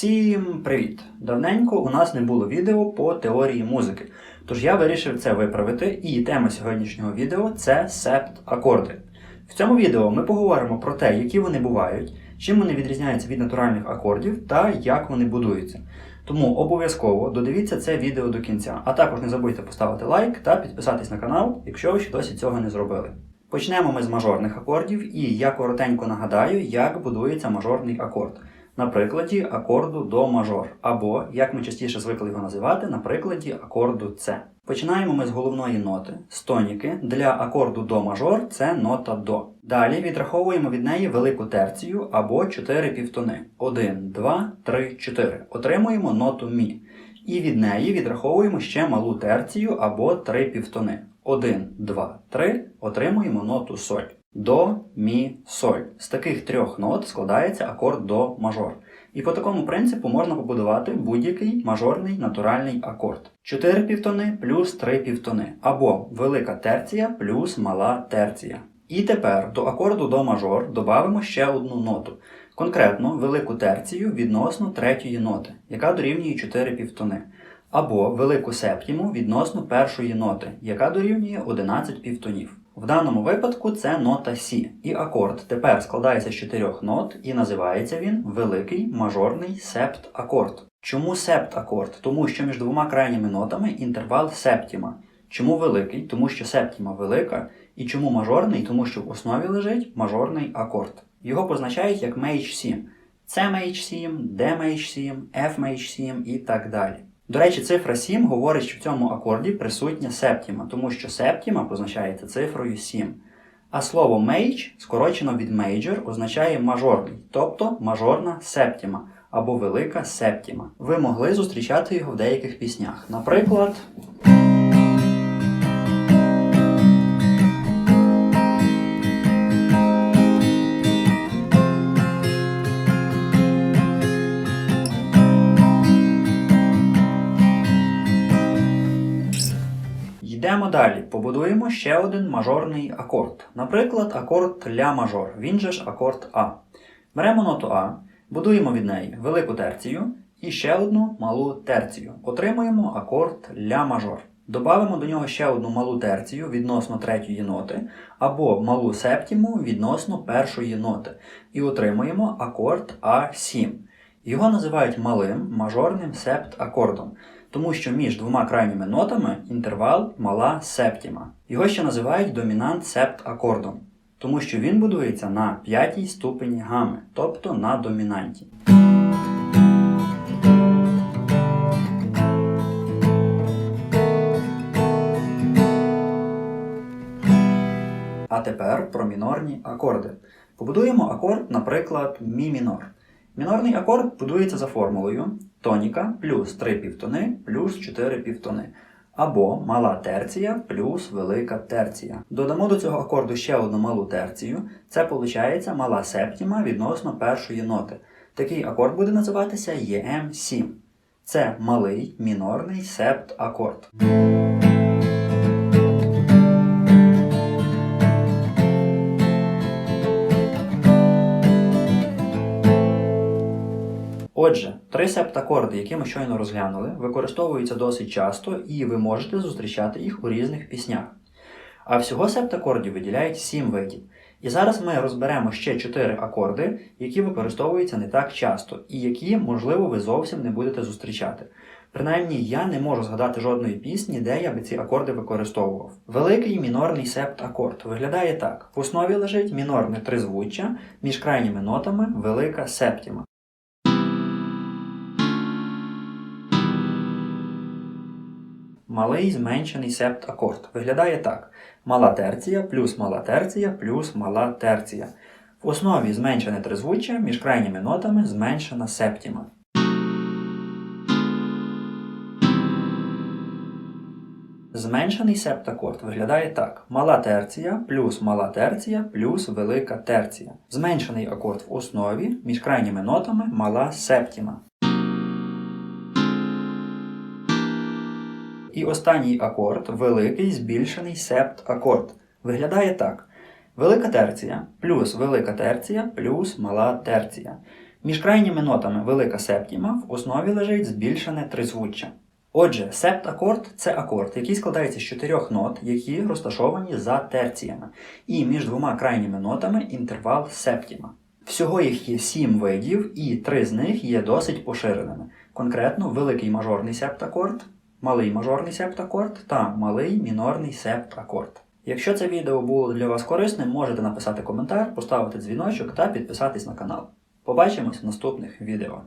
Всім привіт! Давненько у нас не було відео по теорії музики, тож я вирішив це виправити, і тема сьогоднішнього відео це септ-акорди. В цьому відео ми поговоримо про те, які вони бувають, чим вони відрізняються від натуральних акордів та як вони будуються. Тому обов'язково додивіться це відео до кінця, а також не забудьте поставити лайк та підписатись на канал, якщо ви ще досі цього не зробили. Почнемо ми з мажорних акордів, і я коротенько нагадаю, як будується мажорний акорд. На прикладі акорду до мажор, або, як ми частіше звикли його називати, на прикладі акорду С. Починаємо ми з головної ноти, з тоніки. Для акорду до мажор це нота до. Далі відраховуємо від неї велику терцію або 4 півтони. 1, 2, 3, 4. Отримуємо ноту мі. І від неї відраховуємо ще малу терцію або 3 півтони. 1, 2, 3. Отримуємо ноту соль. До, мі, соль. З таких трьох нот складається акорд до мажор. І по такому принципу можна побудувати будь-який мажорний натуральний акорд. 4 півтони плюс 3 півтони. Або велика терція плюс мала терція. І тепер до акорду до мажор додамо ще одну ноту. Конкретно велику терцію відносно третьої ноти, яка дорівнює 4 півтони. Або велику септіму відносно першої ноти, яка дорівнює 11 півтонів. В даному випадку це нота Сі, і акорд тепер складається з чотирьох нот і називається він великий мажорний септ-акорд. Чому септ-акорд? Тому що між двома крайніми нотами інтервал септіма. Чому великий? Тому що септіма велика. І чому мажорний? Тому що в основі лежить мажорний акорд. Його позначають як мейдж 7. С мейдж 7, Д мейдж 7, Ф мейдж 7 і так далі. До речі, цифра 7 говорить, що в цьому акорді присутня септіма, тому що септіма позначається цифрою 7. А слово мейдж, скорочено від major, означає мажорний, тобто мажорна септіма або велика септіма. Ви могли зустрічати його в деяких піснях. Наприклад. Йдемо далі. Побудуємо ще один мажорний акорд. Наприклад, акорд ля мажор, він же ж акорд А. Беремо ноту А, будуємо від неї велику терцію і ще одну малу терцію. Отримуємо акорд ля мажор. Добавимо до нього ще одну малу терцію відносно третьої ноти, або малу септіму відносно першої ноти. І отримуємо акорд А7. Його називають малим мажорним септ-акордом тому що між двома крайніми нотами інтервал мала септіма. Його ще називають домінант септ акордом, тому що він будується на п'ятій ступені гами, тобто на домінанті. А тепер про мінорні акорди. Побудуємо акорд, наприклад, мі мінор. Мінорний акорд будується за формулою тоніка плюс 3 півтони плюс 4 півтони. Або мала терція плюс велика терція. Додамо до цього акорду ще одну малу терцію. Це виходить мала септіма відносно першої ноти. Такий акорд буде називатися EM7. Це малий мінорний септ акорд. Три септакорди, які ми щойно розглянули, використовуються досить часто і ви можете зустрічати їх у різних піснях. А всього септакордів виділяють 7 видів. І зараз ми розберемо ще 4 акорди, які використовуються не так часто, і які, можливо, ви зовсім не будете зустрічати. Принаймні, я не можу згадати жодної пісні, де я би ці акорди використовував. Великий мінорний септ-акорд виглядає так: в основі лежить мінорне тризвуччя, між крайніми нотами велика септіма. Малий зменшений септ-акорд. Виглядає так: мала терція плюс мала терція плюс мала терція. В основі зменшене тризвуччя, між крайніми нотами зменшена септіма. Зменшений септакорд виглядає так: мала терція плюс мала терція плюс велика терція. Зменшений акорд в основі між крайніми нотами мала септіма. І останній акорд великий збільшений септ-акорд. Виглядає так: велика терція плюс велика терція плюс мала терція. Між крайніми нотами велика септіма в основі лежить збільшене тризвуччя. Отже, септакорд це акорд, який складається з чотирьох нот, які розташовані за терціями, і між двома крайніми нотами інтервал септіма. Всього їх є сім видів, і три з них є досить поширеними. Конкретно великий мажорний септакорд, малий мажорний септакорд та малий мінорний септакорд. Якщо це відео було для вас корисним, можете написати коментар, поставити дзвіночок та підписатись на канал. Побачимось в наступних відео.